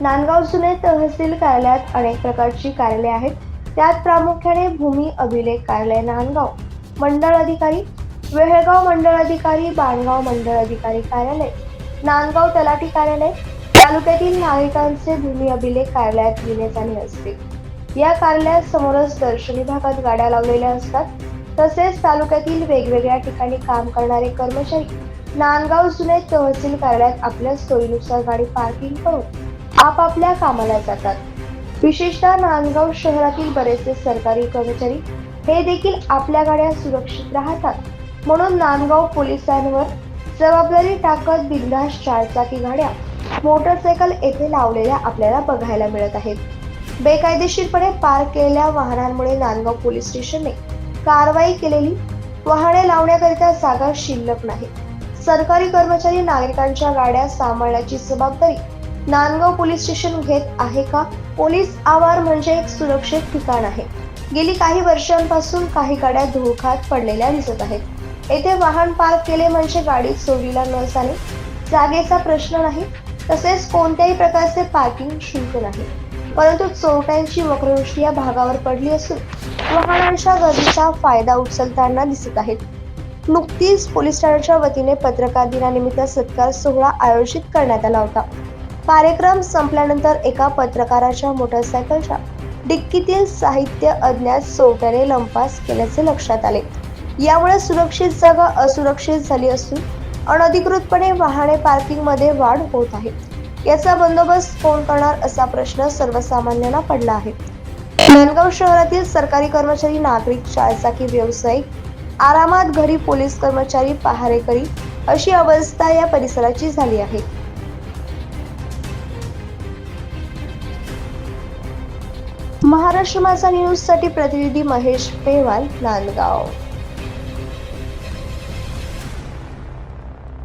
नांदगाव जुने तहसील कार्यालयात अनेक प्रकारची कार्यालये आहेत. त्यात प्रामुख्याने भूमी अभिलेख कार्यालय नांदगाव मंडळ अधिकारी वेहळगाव मंडळ अधिकारी बाणगाव मंडळ अधिकारी कार्यालय नांदगाव तलाठी कार्यालय तालुक्यातील नागरिकांचे भूमी अभिलेख कार्यालयात येणे असते. या कार्यालयात समोरच दर्शनी भागात गाड्या लावलेल्या असतात. तसेच तालुक्यातील वेगवेगळ्या ठिकाणी काम करणारे कर्मचारी नांदगाव जुने तहसील कार्यालयात आपल्या सोयीनुसार गाडी पार्किंग करून आपापल्या कामाला जातात. विशेषतः नांदगाव शहरातील बरेचसे सरकारी कर्मचारी हे देखील आपल्या गाड्या सुरक्षित राहतात. म्हणून नांदगाव पोलिसांवर जबाबदारी टाकत बिंदास चारचाकी गाड्या मोटरसायकल येथे लावलेल्या आपल्याला बघायला मिळत आहेत. बेकायदेशीरपणे पार्क केलेल्या वाहनांमुळे नांदगाव पोलीस स्टेशनने कारवाई केलेली वाहने लावण्याकरिता जागा शिल्लक नाही. सरकारी कर्मचारी नागरिकांच्या गाड्या सांभाळण्याची जबाबदारी नांदगाव पोलीस स्टेशन घेत आहे का? पोलीस आवार म्हणजे एक सुरक्षित ठिकाण आहे. गेली काही वर्षांपासून काही गाड्या धुळखात पडलेल्या दिसत आहेत. येथे वाहन पार्क केले म्हणजे गाडी चोरीला न जाणे जागेचा प्रश्न नाही. तसेच कोणत्याही प्रकारचे पार्किंग शुल्क नाही. परंतु चोरट्यांची वक्रदृष्टी या भागावर पडली असून वाहनांच्या गर्दीचा फायदा उचलताना दिसत आहेत. नुकतीच पोलीस ठाण्याच्या वतीने पत्रकार दिनानिमित्त सत्कार सोहळा आयोजित करण्यात आला होता. कार्यक्रम संपल्यानंतर एका पत्रकाराच्या मोटरसायकलच्या डिक्कीतील साहित्य अज्ञात चोरट्याने लंपास केल्याचे लक्षात आले. यामुळे सुरक्षित जागा असुरक्षित झाली असून अनधिकृतपणे वाहने पार्किंगमध्ये वाढ होत आहे. याचा बंदोबस्त कोण करणार असा प्रश्न सर्वसामान्यांना पडला आहे. नांदगाव शहरातील सरकारी कर्मचारी नागरिक चारचाकी व्यावसायिक आरामात घरी पोलीस कर्मचारी पहारेकरी अशी अवस्था या परिसराची झाली आहे. महाराष्ट्र माझा न्यूजसाठी प्रतिनिधी महेश पेवाल नांदगाव.